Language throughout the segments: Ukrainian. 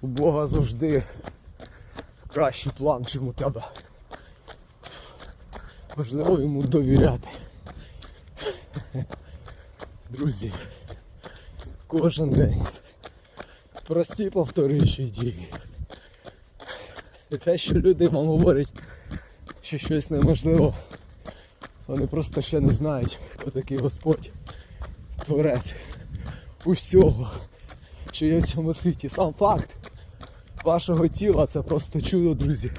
у Бога завжди кращий план, чим у тебе. Важливо йому довіряти. Друзі, кожен день прості повторюючі дії. І те, що люди вам говорять, що щось неможливо, вони просто ще не знають, хто такий Господь, Творець усього, що є в цьому світі. Сам факт вашого тіла це просто чудо, друзі.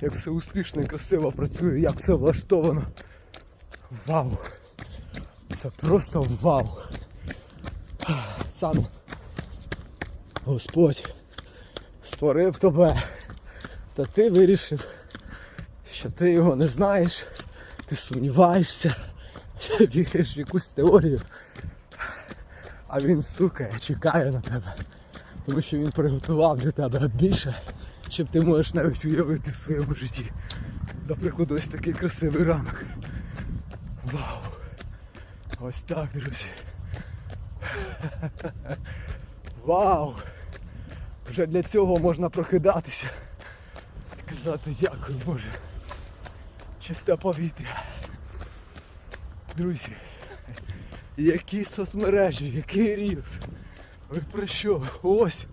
Як все успішно і красиво працює, як все влаштовано. Вау! Це просто вау! Сам Господь створив тебе, та ти вирішив, що ти його не знаєш, ти сумніваєшся, віриш в якусь теорію, а він стукає, чекає на тебе. Тому що він приготував для тебе більше, чим ти можеш навіть уявити в своєму житті. До прикладу, ось такий красивий ранок. Вау! Ось так, друзі. Вау! Вже для цього можна прокидатися казати дякую, Боже. Чисте повітря. Друзі, які соцмережі, який ріл. Ви про що? Ось.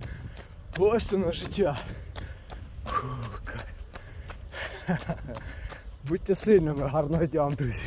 Ось воно життя. Фу, кайф. Будьте сильними, гарного дня вам, друзі.